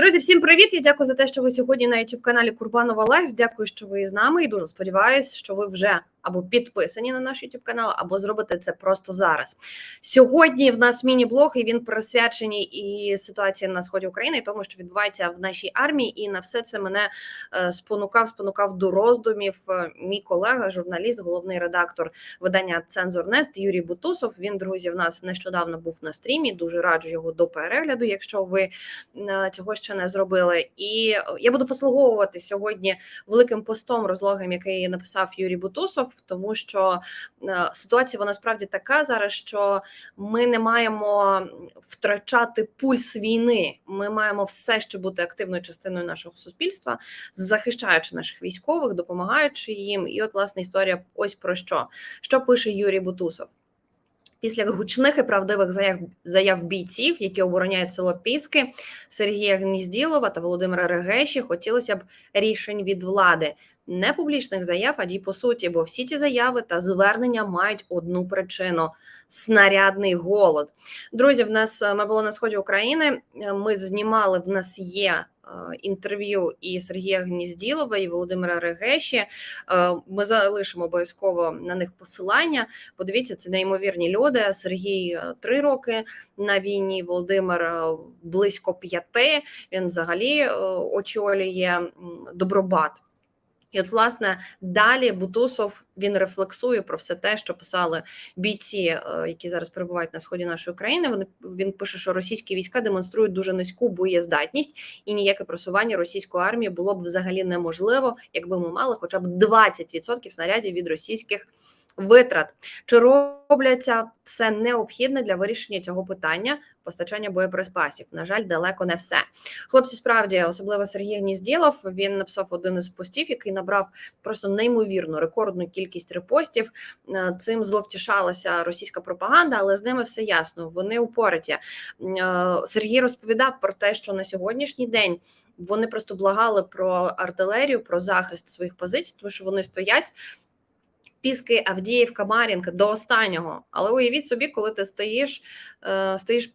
Друзі, всім привіт! Я дякую за те, що ви сьогодні на youtube каналі Курбанова Лайф. Дякую, що ви з нами, і дуже сподіваюся, що ви вже або підписані на наш youtube канал, або зробите це просто зараз. Сьогодні в нас міні-блог, і він присвячений і ситуації на сході України, і тому що відбувається в нашій армії, і на все це мене е, спонукав, спонукав до роздумів. е, Мій колега, журналіст, головний редактор видання Цензорнет Юрій Бутусов. Він друзі в нас нещодавно був на стрімі. Дуже раджу його до перегляду, якщо ви е, цього ще не зробили. І я буду послуговувати сьогодні великим постом розлогом, який написав Юрій Бутусов, тому що е, ситуація вона справді така зараз, що ми не маємо втрачати пульс війни. Ми маємо все ще бути активною частиною нашого суспільства, захищаючи наших військових, допомагаючи їм. І от власне історія ось про що. Що пише Юрій Бутусов. Після гучних і правдивих заяв заяв бійців, які обороняють село Піски, Сергія Гнізділова та Володимира Регеші, хотілося б рішень від влади, не публічних заяв, а дій по суті, бо всі ці заяви та звернення мають одну причину снарядний голод. Друзі, в нас ми були на сході України. Ми знімали. В нас є е, інтерв'ю і Сергія Гнізділова, і Володимира Регеші. Е, Ми залишимо обов'язково на них посилання. Подивіться, це неймовірні люди. Сергій е, три роки на війні. Володимир близько п'яти. Він взагалі очолює добробат. І от, власне, далі Бутусов він рефлексує про все те, що писали бійці, е, які зараз перебувають на сході нашої країни. Вони він пише, що російські війська демонструють дуже низьку боєздатність, і ніяке просування російської армії було б взагалі неможливо, якби ми мали хоча б 20% снарядів від російських витрат. Чи робляться все необхідне для вирішення цього питання постачання боєприпасів? На жаль, далеко не все. Хлопці, справді, особливо Сергій Гнізділов, він написав один із постів, який набрав просто неймовірну рекордну кількість репостів. Е, Цим зловтішалася російська пропаганда, але з ними все ясно. Вони упораті. Е, Сергій розповідав про те, що на сьогоднішній день. Вони просто благали про артилерію, про захист своїх позицій, тому що вони стоять Піски, Авдіївка, Мар'їнка до останнього. Але уявіть собі, коли ти стоїш, е, стоїш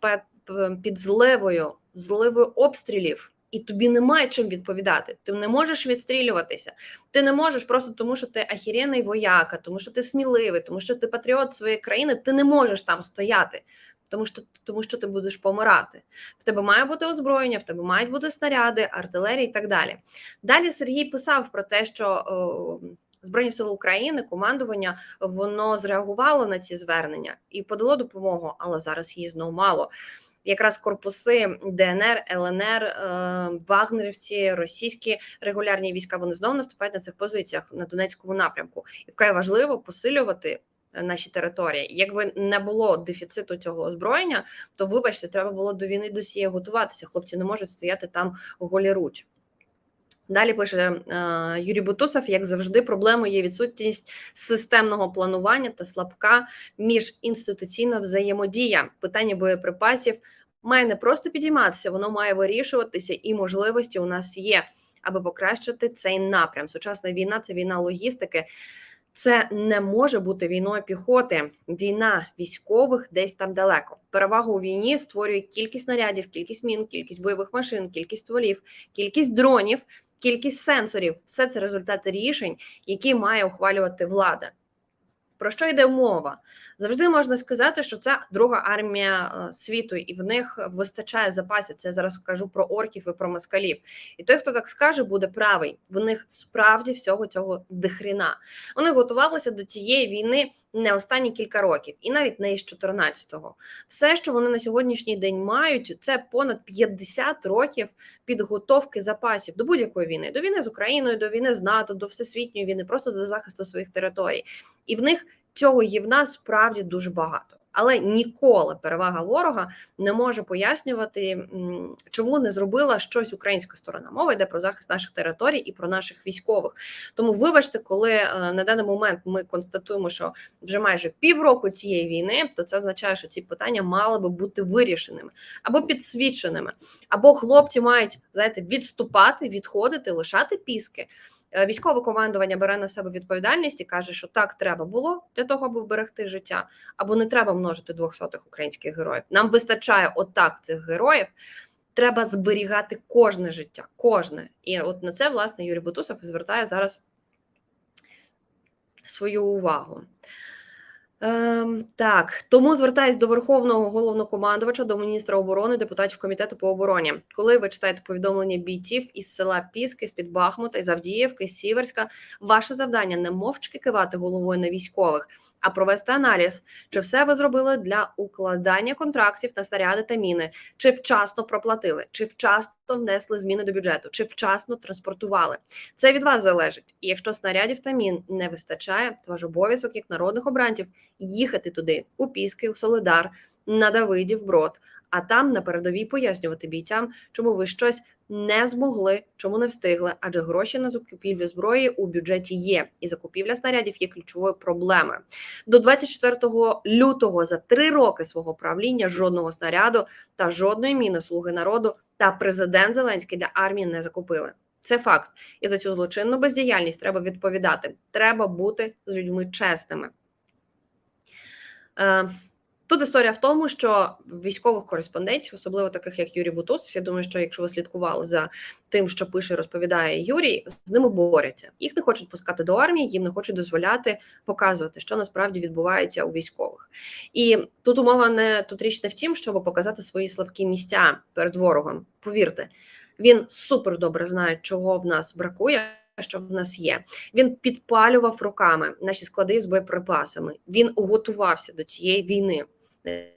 під, зливою, зливою обстрілів, і тобі немає чим відповідати. Ти не можеш відстрілюватися. Ти не можеш просто тому, що ти ахірєний вояка, тому що ти сміливий, тому що ти патріот своєї країни. Ти не можеш там стояти. Тому що тому що ти будеш помирати. В тебе має бути озброєння, в тебе мають бути снаряди, артилерія і так далі. Далі Сергій писав про те, що о, Збройні сили України, командування воно зреагувало на ці звернення і подало допомогу, але зараз її знову мало. Якраз корпуси ДНР, ЛНР, е, Вагнерівці, російські регулярні війська вони знову наступають на цих позиціях на Донецькому напрямку, і вкрай важливо посилювати наші території. Якби не було дефіциту цього озброєння, то вибачте, треба було до війни до сіє готуватися. Хлопці не можуть стояти там голіруч. Далі пише е, Юрій Бутусов, як завжди, проблемою є відсутність системного планування та слабка міжінституційна взаємодія. Питання боєприпасів має не просто підійматися, воно має вирішуватися, і можливості у нас є, аби покращити цей напрям. Сучасна війна це війна логістики. Це не може бути війною піхоти. Війна військових десь там далеко. Перевагу у війні створює кількість снарядів, кількість мін, кількість бойових машин, кількість стволів, кількість дронів, кількість сенсорів. Все це результати рішень, які має ухвалювати влада. Про що йде мова? Завжди можна сказати, що це друга армія світу, і в них вистачає запасів. Це я зараз кажу про орків і про москалів. І той, хто так скаже, буде правий. В них справді всього цього дохріна. Вони готувалися до цієї війни не останні кілька років, і навіть не із 14-го. Все, що вони на сьогоднішній день мають, це понад 50 років підготовки запасів до будь-якої війни, до війни з Україною, до війни з НАТО, до всесвітньої війни, просто до захисту своїх територій. І в них цього гівна справді дуже багато. Але ніколи перевага ворога не може пояснювати, чому не зробила щось українська сторона. Мова йде про захист наших територій і про наших військових. Тому, вибачте, коли е, на даний момент ми констатуємо, що вже майже півроку цієї війни, то це означає, що ці питання мали би бути вирішеними або підсвіченими, або хлопці мають знаєте, відступати, відходити, лишати піски. Е, Військове командування бере на себе відповідальність і каже, що так треба було для того, аби вберегти життя, або не треба множити двохсотих українських героїв. Нам вистачає отак цих героїв. Треба зберігати кожне життя, кожне. І от на це власне Юрій Бутусов звертає зараз свою увагу. Ем, так, тому звертаюсь до Верховного головнокомандувача, до міністра оборони, депутатів комітету по обороні. Коли ви читаєте повідомлення бійців із села Піски, з під Бахмута, із Авдіївки, Сіверська, ваше завдання не мовчки кивати головою на військових, а провести аналіз, чи все ви зробили для укладання контрактів на снаряди та міни, чи вчасно проплатили, чи вчасно внесли зміни до бюджету, чи вчасно транспортували. Це від вас залежить. І якщо снарядів та мін не вистачає, то ваш обов'язок як народних обранців їхати туди, у Піски, у Солидар, на Давидів Брод, а там на передовій пояснювати бійцям, чому ви щось не змогли, чому не встигли, адже гроші на закупівлю зброї у бюджеті є, і закупівля снарядів є ключовою проблемою. До 24 лютого за три роки свого правління жодного снаряду та жодної міни слуги народу та президент Зеленський для армії не закупили. Це факт, і за цю злочинну бездіяльність треба відповідати. Треба бути з людьми чесними. Е, Тут історія в тому, що військових кореспондентів, особливо таких як Юрій Бутусов, я думаю, що якщо ви слідкували за тим, що пише, і розповідає Юрій, з ними борються. Їх не хочуть пускати до армії, їм не хочуть дозволяти показувати, що насправді відбувається у військових. І тут умова не тут річ не в тім, щоб показати свої слабкі місця перед ворогом. Повірте, він супер добре знає, чого в нас бракує. Що в нас є, він підпалював руками наші склади з боєприпасами. Він готувався до цієї війни,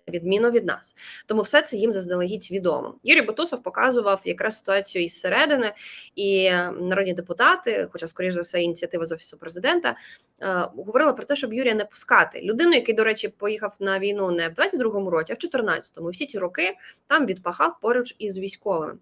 відміну від нас. Тому все це їм заздалегідь відомо. Юрій Бутусов показував якраз ситуацію із середини, і народні депутати, хоча, скоріш за все, ініціатива з офісу президента, е, говорила про те, щоб Юрія не пускати. Людину, який, до речі, поїхав на війну не в 22-му році, а в 14-му. Всі ці роки там відпахав поруч із військовими.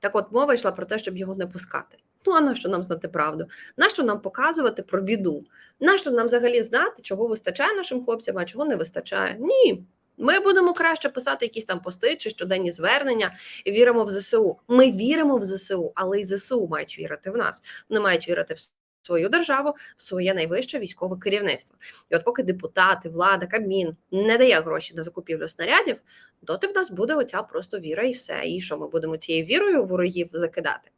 Так, от мова йшла про те, щоб його не пускати. Ну, а нащо нам знати правду? Нащо нам показувати про біду? Нащо нам взагалі знати, чого вистачає нашим хлопцям, а чого не вистачає? Ні. Ми будемо краще писати якісь там пости чи щоденні звернення і віримо в ЗСУ. Ми віримо в ЗСУ, але й ЗСУ мають вірити в нас. Вони мають вірити в свою державу, в своє найвище військове керівництво. І от поки депутати, влада, Кабмін не дає гроші на закупівлю снарядів, доти в нас буде оця просто віра і все. І що ми будемо цією вірою ворогів закидати?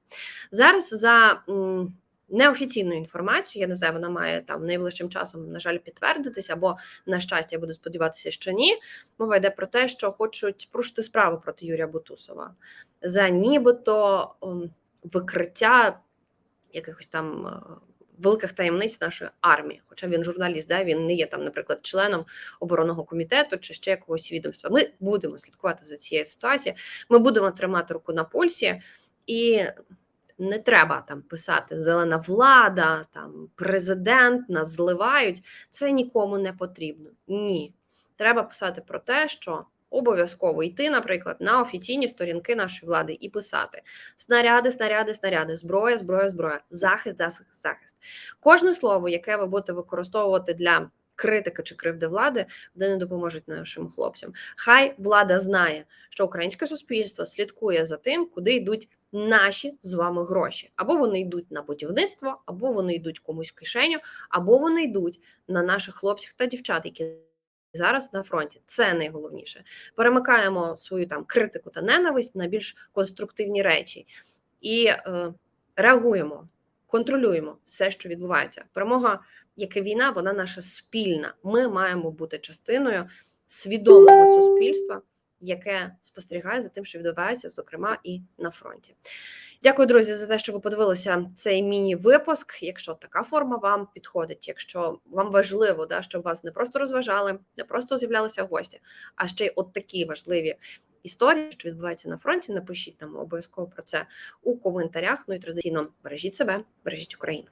Зараз за м, неофіційною інформацією, я не знаю, вона має там найближчим часом, на жаль, підтвердитися, або на щастя, я буду сподіватися, що ні. Мова йде про те, що хочуть порушити справу проти Юрія Бутусова за нібито м, викриття якихось там. Великих таємниць нашої армії, хоча він журналіст, да, він не є там, наприклад, членом оборонного комітету чи ще якогось відомства. Ми будемо слідкувати за цією ситуацією. Ми будемо тримати руку на пульсі, і не треба там писати зелена влада, там президент нас зливають. Це нікому не потрібно. Ні, треба писати про те, що обов'язково йти, наприклад, на офіційні сторінки нашої влади і писати снаряди, снаряди, снаряди, зброя, зброя, зброя, захист, захист, захист. Кожне слово, яке ви будете використовувати для критики чи кривди влади, вони не допоможуть нашим хлопцям. Хай влада знає, що українське суспільство слідкує за тим, куди йдуть. Наші з вами гроші або вони йдуть на будівництво, або вони йдуть комусь в кишеню, або вони йдуть на наших хлопців та дівчат, які зараз на фронті. Це найголовніше. Перемикаємо свою там критику та ненависть на більш конструктивні речі і е, реагуємо, контролюємо все, що відбувається. Перемога, як і війна, вона наша спільна. Ми маємо бути частиною свідомого суспільства. Яке спостерігає за тим, що відбувається, зокрема, і на фронті. Дякую, друзі, за те, що ви подивилися цей міні-випуск. Якщо така форма вам підходить, якщо вам важливо, да, щоб вас не просто розважали, не просто з'являлися гості, а ще й от такі важливі історії, що відбуваються на фронті. Напишіть нам обов'язково про це у коментарях. Ну і традиційно бережіть себе, бережіть Україну.